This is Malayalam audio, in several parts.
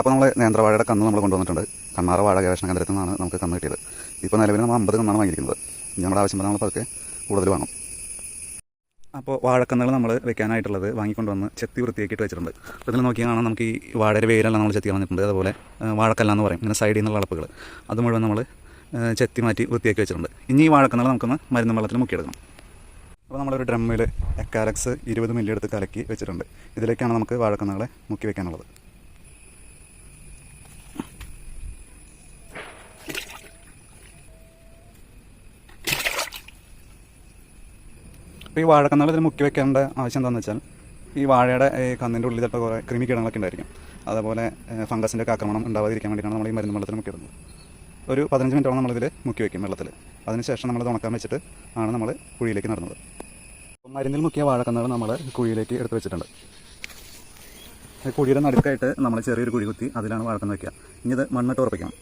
അപ്പോൾ നമ്മൾ നേന്ത്രവാഴയുടെ കന്ന് നമ്മൾ കൊണ്ടുവന്നിട്ടുണ്ട്. കണ്ണാറ വാഴ ഗവേഷണ കേന്ദ്രത്തിൽ നിന്നാണ് നമുക്ക് കന്ന് കിട്ടിയത്. ഇപ്പോൾ നിലവിൽ നമ്മൾ അമ്പത് കന്നാണ് വാങ്ങിയിരിക്കുന്നത്. നമ്മുടെ ആവശ്യം പറഞ്ഞാൽ നമ്മൾ പതുക്കെ കൂടുതൽ വാങ്ങും അപ്പോൾ വാഴക്കന്നുകൾ നമ്മൾ വെക്കാനായിട്ടുള്ളത് വാങ്ങിക്കൊണ്ടുവന്ന് ചെത്തി വൃത്തിയാക്കിയിട്ട് വെച്ചിട്ടുണ്ട്. അപ്പോൾ ഇതിൽ നോക്കിയാൽ കാണാം നമുക്ക് ഈ വാഴയുടെ വേരെല്ലാം നമ്മൾ ചെത്തി കളഞ്ഞിട്ടുണ്ട്. അതുപോലെ വാഴക്കല്ല എന്ന് പറയും. ഇങ്ങനെ സൈഡിൽ നിന്നുള്ള അളപ്പുകൾ അത് മുഴുവൻ നമ്മൾ ചെത്തി മാറ്റി വൃത്തിയാക്കി വെച്ചിട്ടുണ്ട്. ഇനി ഈ വാഴക്കന്നുകൾ നമുക്കൊന്ന് മരുന്ന് വെള്ളത്തിൽ മുക്കിയെടുക്കണം. അപ്പോൾ നമ്മളൊരു ഡ്രമ്മിൽ എക്കാലക്സ് ഇരുപത് മില്ലി എടുത്ത് കലക്കി വെച്ചിട്ടുണ്ട്. ഇതിലേക്കാണ് നമുക്ക് വാഴക്കന്നുകളെ മുക്കി വെക്കാനുള്ളത്. അപ്പോൾ ഈ വാഴക്കന്നുകൾ ഇതിൽ മുക്കി വെക്കേണ്ട ആവശ്യം എന്താണെന്ന് വെച്ചാൽ ഈ വാഴയുടെ ഈ കന്നിന്റെ ഉള്ളിൽ ചിലപ്പോൾ കുറേ കൃമികീടങ്ങളൊക്കെ ഉണ്ടായിരിക്കും. അതുപോലെ ഫംഗസിന്റെ ഒക്കെ ആക്രമണം ഉണ്ടാവാതിരിക്കാൻ വേണ്ടിയിട്ടാണ് നമ്മൾ ഈ മരുന്ന് വെള്ളത്തിൽ മുക്കിയിടുന്നത്. ഒരു പതിനഞ്ച് മിനിറ്റോളം നമ്മളിതിൽ മുക്കി വെക്കും വെള്ളത്തിൽ. അതിനുശേഷം നമ്മൾ ഉണക്കാൻ വെച്ചിട്ട് ആണ് നമ്മൾ കുഴിയിലേക്ക് നടുന്നത്. മരുന്നിൽ മുക്കിയ വാഴക്കന്നുകൾ നമ്മൾ കുഴിയിലേക്ക് എടുത്ത് വെച്ചിട്ടുണ്ട്. കുഴിയുടെ നടുക്കായിട്ട് നമ്മൾ ചെറിയൊരു കുഴി കുത്തി അതിലാണ് വാഴക്കന്ന് വയ്ക്കുക ഇനി ഇത് മണ്ണിട്ട് ഉറപ്പിക്കണം.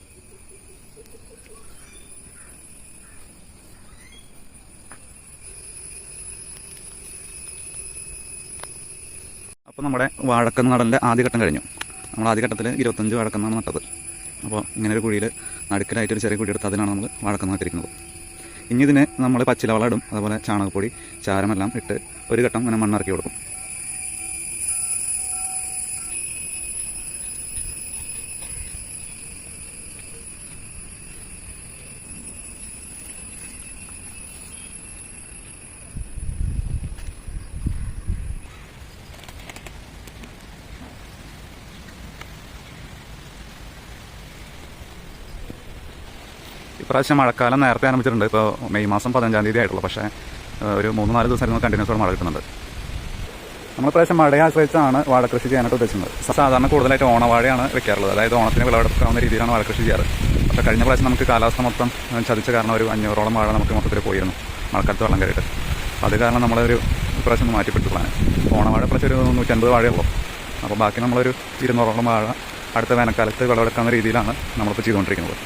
അപ്പോൾ നമ്മുടെ വാഴക്കൻ നടലിന്റെ ആദ്യഘട്ടം കഴിഞ്ഞു. നമ്മൾ ആദ്യഘട്ടത്തിൽ ഇരുപത്തഞ്ച് വാഴക്കന്നാണ് നട്ടത്. അപ്പോൾ ഇങ്ങനെ ഒരു കുഴിയിൽ നടുക്കലായിട്ട് ഒരു ചെറിയ കുഴി എടുത്ത് അതിനാണ് നമ്മൾ വാഴക്കന്ന് നട്ടിരിക്കുന്നത്. ഇനി ഇതിന് നമ്മൾ പച്ചിലവളം ഇടും അതുപോലെ ചാണകപ്പൊടി ചാരമെല്ലാം ഇട്ട് ഒരു ഘട്ടം ഇങ്ങനെ മണ്ണിറക്കി കൊടുക്കും. ഇപ്രാവശ്യം മഴക്കാലം നേരത്തെ ആരംഭിച്ചിട്ടുണ്ട്. ഇപ്പോൾ മെയ് മാസം പതിനഞ്ചാം തീയതി ആയിട്ടുള്ളൂ. പക്ഷേ ഒരു മൂന്ന് നാല് ദിവസം കണ്ടിന്യൂസ് ആയിട്ട് മഴ കിട്ടുന്നുണ്ട് നമ്മൾ പ്രാവശ്യം മഴയെ ആശ്രയിച്ചാണ് വാഴക്കൃഷി ചെയ്യാനായിട്ട് ഉദ്ദേശിക്കുന്നത്. സാധാരണ കൂടുതലായിട്ട് ഓണവാഴയാണ് വെക്കാറുള്ളത്. അതായത് ഓണത്തിന് വിളവെടുക്കാവുന്ന രീതിയിലാണ് വാഴക്കൃഷി ചെയ്യാറ്. അപ്പോൾ കഴിഞ്ഞ പ്രാവശ്യം നമുക്ക് കാലാവസ്ഥ മൊത്തം ചതിച്ച കാരണം ഒരു അഞ്ഞൂറോളം വാഴ നമുക്ക് മൊത്തത്തിൽ പോയിരുന്നു. മഴക്കാലത്ത് വെള്ളം കയറിയിട്ട്. അത് കാരണം നമ്മളൊരു ഇപ്രാവശ്യം ഒന്ന് പ്ലാൻ ഓണവാഴ ഇപ്രാവശ്യം ഒരു നൂറ്റൻപത് വാഴയുള്ളൂ അപ്പോൾ ബാക്കി നമ്മളൊരു ഇരുന്നൂറോളം വാഴ അടുത്ത വേനൽക്കാലത്ത് വിളവെടുക്കാവുന്ന രീതിയിലാണ് നമ്മളിപ്പോൾ ചെയ്തുകൊണ്ടിരിക്കുന്നത്.